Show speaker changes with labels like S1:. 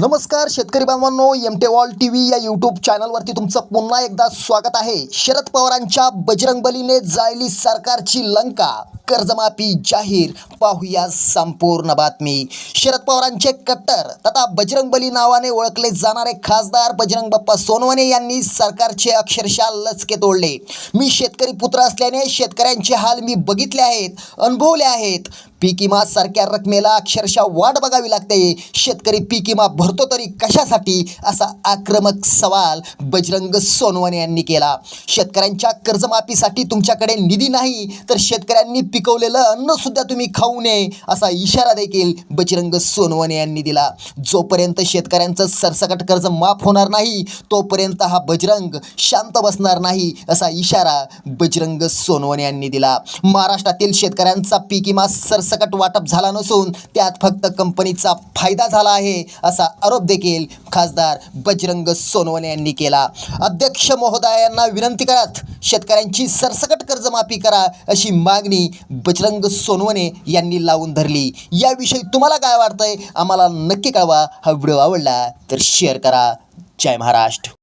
S1: नमस्कार शेतकरी बांधवांनो एम टे वॉल टी व्ही या यूट्यूब चॅनलवरती तुमचं पुन्हा एकदा स्वागत आहे. शरद पवारांच्या बजरंगबलीने जाळली सरकारची लंका. कर्जमाफी जाहीर. पाहूया संपूर्ण बातमी. शरद पवारांचे कट्टर तथा बजरंगबली नावाने ओळखले जाणारे खासदार बजरंग बाप्पा सोनवणे यांनी सरकारचे अक्षरशः लचके तोडले. मी शेतकरी पुत्र असल्याने शेतकऱ्यांचे हाल मी बघितले आहेत अनुभवले आहेत. पीक विमा सारख्या रकमेला अक्षरशः वाट बघावी लागते. शेतकरी पीक विमा भरतो तरी कशासाठी? असा आक्रमक सवाल बजरंग सोनवणे यांनी केला. शेतकऱ्यांच्या कर्जमाफीसाठी तुमच्याकडे निधी नाही तर शेतकऱ्यांनी पिकवलेलं अन्न सुद्धा तुम्ही खाऊ नये असा इशारा देखील बजरंग सोनवणे यांनी दिला. जोपर्यंत शेतकऱ्यांचं सरसकट कर्ज माफ होणार नाही तोपर्यंत हा बजरंग शांत बसणार नाही असा इशारा बजरंग सोनवणे यांनी दिला. महाराष्ट्रातील शेतकऱ्यांचा पीक विमा सरसकट वाटप झाला नसून त्यात फक्त कंपनीचा फायदा झाला आहे असा आरोप देखील खासदार बजरंग सोनवणे यांनी केला. अध्यक्ष महोदयांना विनंती करत शेतकऱ्यांची सरसकट कर्जमाफी करा अशी मागणी बजरंग सोनवणे यांनी लावून धरली. याविषयी तुम्हाला काय वाटतंय? आम्हाला नक्की कळवा. हा व्हिडिओ आवडला तर शेअर करा. जय महाराष्ट्र.